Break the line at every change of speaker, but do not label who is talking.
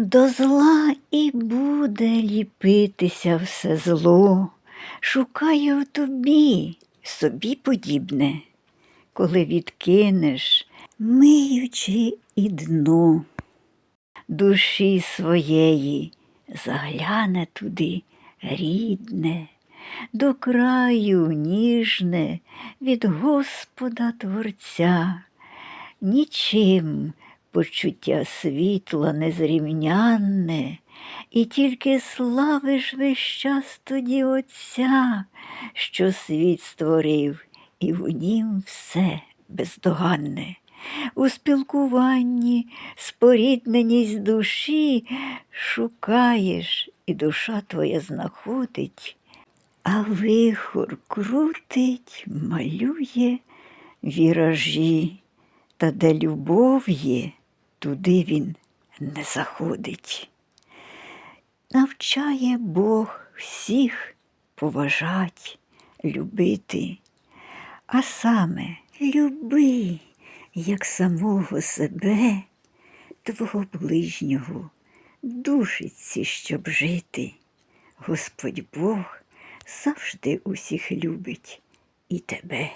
До зла і буде ліпитися все зло, шукає в тобі собі подібне, коли відкинеш, миючи і дно душі своєї, загляне туди рідне, до краю ніжне від Господа Творця, нічим почуття світла незрівнянне, і тільки славиш весь час тоді Отця, що світ створив, і в нім все бездоганне. У спілкуванні спорідненість душі шукаєш, і душа твоя знаходить, а вихор крутить, малює віражі, та де любов є, туди він не заходить. Навчає Бог всіх поважать, любити, а саме люби, як самого себе, твого ближнього, душиці, щоб жити. Господь Бог завжди усіх любить і тебе.